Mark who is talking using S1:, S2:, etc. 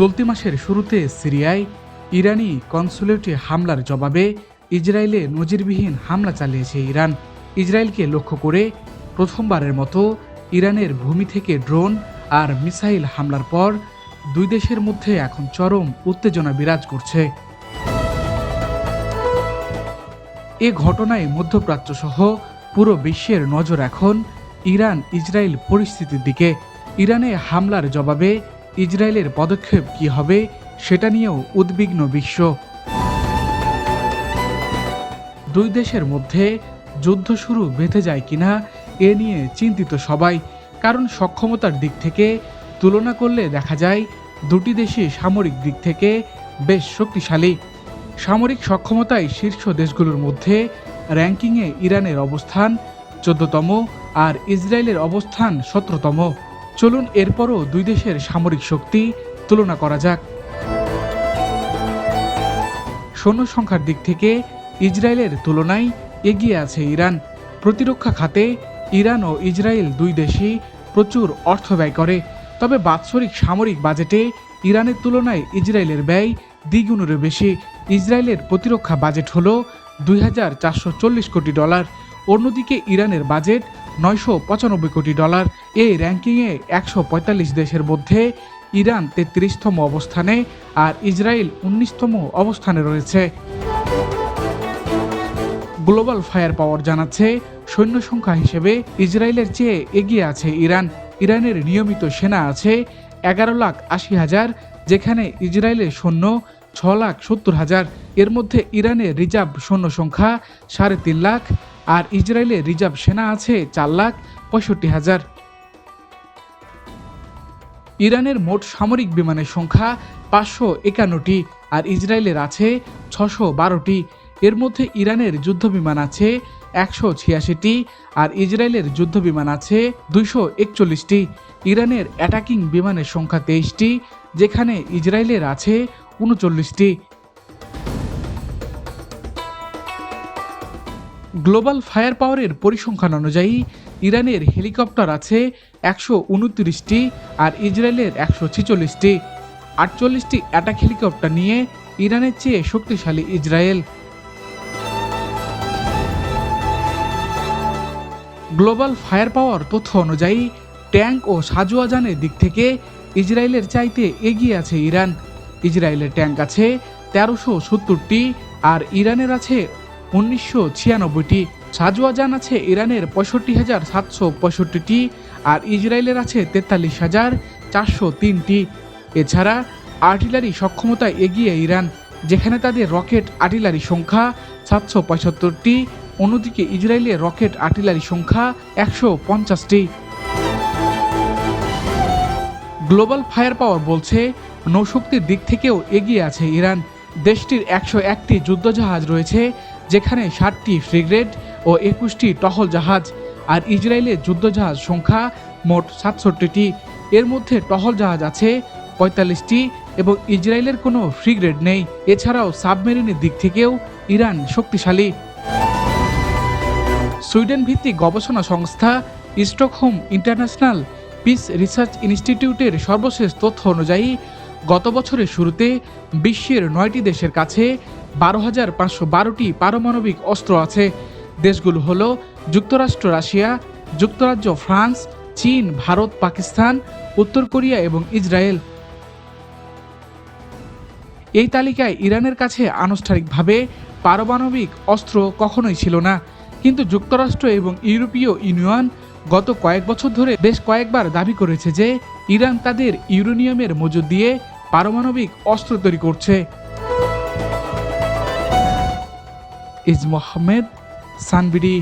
S1: চলতি মাসের শুরুতে সিরিয়ায় ইরানি কনসুলেটে হামলার জবাবে ইসরায়েলে নজিরবিহীন হামলা চালিয়েছে ইরান। ইসরায়েলকে লক্ষ্য করে প্রথমবারের মতো ইরানের ভূমি থেকে ড্রোন আর মিসাইল হামলার পর দুই দেশের মধ্যে এখন চরম উত্তেজনা বিরাজ করছে। এ ঘটনায় মধ্যপ্রাচ্য সহ পুরো বিশ্বের নজর এখন ইরান ইসরায়েল পরিস্থিতির দিকে। ইরানে হামলার জবাবে ইসরায়েলের পদক্ষেপ কি হবে সেটা নিয়েও উদ্বিগ্ন বিশ্ব। দুই দেশের মধ্যে যুদ্ধ শুরু বেঁধে যায় কিনা এ নিয়ে চিন্তিত সবাই, কারণ সক্ষমতার দিক থেকে তুলনা করলে দেখা যায় দুটি দেশই সামরিক দিক থেকে বেশ শক্তিশালী। সামরিক সক্ষমতায় শীর্ষ দেশগুলোর মধ্যে র্যাঙ্কিংয়ে ইরানের অবস্থান চোদ্দতম আর ইসরায়েলের অবস্থান সতেরোতম। চলুন এরপরও দুই দেশের সামরিক শক্তি তুলনা করা যাক। সৈন্য সংখ্যার দিক থেকে ইসরায়েলের তুলনায় এগিয়ে আছে ইরান। প্রতিরক্ষা খাতে ইরান ও ইসরায়েল দুই দেশই প্রচুর অর্থ ব্যয় করে। তবে বাৎসরিক সামরিক বাজেটে ইরানের তুলনায় ইসরায়েলের ব্যয় দ্বিগুণেরও বেশি। ইসরায়েলের প্রতিরক্ষা বাজেট হল দুই হাজার চারশো চল্লিশ কোটি ডলার। অন্যদিকে ইরানের বাজেট নয়শো পঁচানব্বই কোটি ডলার। এই র্যাঙ্কিংয়ে একশো পঁয়তাল্লিশ দেশের মধ্যে ইরান তেত্রিশতম অবস্থানে আর ইসরায়েল উনিশতম অবস্থানে রয়েছে। গ্লোবাল ফায়ার পাওয়ার জানাচ্ছে, সৈন্য সংখ্যা হিসেবে ইসরায়েলের চেয়ে এগিয়ে আছে ইরান। ইরানের নিয়মিত সেনা আছে এগারো লাখ আশি হাজার, যেখানে ইসরায়েলের সৈন্য ছ লাখ সত্তর হাজার। এর মধ্যে ইরানের রিজার্ভ সৈন্য সংখ্যা সাড়ে তিন লাখ আর ইসরায়েলের রিজার্ভ সেনা আছে চার লাখ পঁয়ষট্টি হাজার। ইরানের মোট সামরিক বিমানের সংখ্যা পাঁচশো একান্নটি আর ইসরায়েলের আছে ছশো বারোটি। এর মধ্যে ইরানের যুদ্ধ বিমান আছে একশো ছিয়াশিটি আর ইসরায়েলের যুদ্ধ বিমান আছে দুইশো একচল্লিশটি। ইরানের অ্যাটাকিং বিমানের সংখ্যা তেইশটি, যেখানে ইসরায়েলের আছে উনচল্লিশটি। গ্লোবাল ফায়ার পাওয়ারের পরিসংখ্যান অনুযায়ী, ইরানের হেলিকপ্টার আছে একশো উনত্রিশটি আর ইসরায়েলের একশো ছিচল্লিশটি। আটচল্লিশটি অ্যাটাক হেলিকপ্টার নিয়ে ইরানের চেয়ে শক্তিশালী ইসরায়েল। গ্লোবাল ফায়ার পাওয়ার তথ্য অনুযায়ী, ট্যাঙ্ক ও সাজোয়াজানের দিক থেকে ইসরায়েলের চাইতে এগিয়ে আছে ইরান। ইসরায়েলের ট্যাঙ্ক আছে তেরোশো সত্তরটি আর ইরানের আছে উনিশশো ছিয়ানব্বইটি সাজোয়াজান আছে ইরানের পঁয়ষট্টি হাজার সাতশো পঁয়ষট্টিটি আর ইসরায়েলের আছে তেতাল্লিশ হাজার চারশো তিনটি। এছাড়া আর্টিলারি সক্ষমতায় এগিয়ে ইরান, যেখানে তাদের রকেট আর্টিলারি সংখ্যা সাতশো পঁয়সত্তরটি অন্যদিকে ইসরায়েলের রকেট আর্টিলারি সংখ্যা একশো পঞ্চাশটি। গ্লোবাল ফায়ার পাওয়ার বলছে, নৌশক্তির দিক থেকেও এগিয়ে আছে ইরান। দেশটির একশো একটি যুদ্ধজাহাজ রয়েছে, যেখানে ষাটটি ফ্রিগেট ও একুশটি টহল জাহাজ আর ইসরায়েলের যুদ্ধজাহাজ সংখ্যা মোট সাতষট্টিটি। এর মধ্যে টহল জাহাজ আছে পঁয়তাল্লিশটি এবং ইসরায়েলের কোনো ফ্রিগ্রেড নেই। এছাড়াও সাবমেরিনের দিক থেকেও ইরান শক্তিশালী। সুইডেন ভিত্তিক গবেষণা সংস্থা স্টকহোম ইন্টারন্যাশনাল পিস রিসার্চ ইনস্টিটিউটের সর্বশেষ তথ্য অনুযায়ী গত বছরের শুরুতে বিশ্বের নয়টি দেশের কাছে বারো হাজার পাঁচশো বারোটি পারমাণবিক অস্ত্র আছে। দেশগুলো হল যুক্তরাষ্ট্র, রাশিয়া, যুক্তরাজ্য, ফ্রান্স, চীন, ভারত, পাকিস্তান, উত্তর কোরিয়া এবং ইসরায়েল। এই তালিকায় ইরানের কাছে আনুষ্ঠানিকভাবে পারমাণবিক অস্ত্র কখনোই ছিল না। কিন্তু যুক্তরাষ্ট্র এবং ইউরোপীয় ইউনিয়ন গত কয়েক বছর ধরে বেশ কয়েকবার দাবি করেছে যে ইরান তাদের ইউরেনিয়ামের মজুদ দিয়ে পারমাণবিক অস্ত্র তৈরি করছে। ইজ মোহাম্মেদ সানবিডি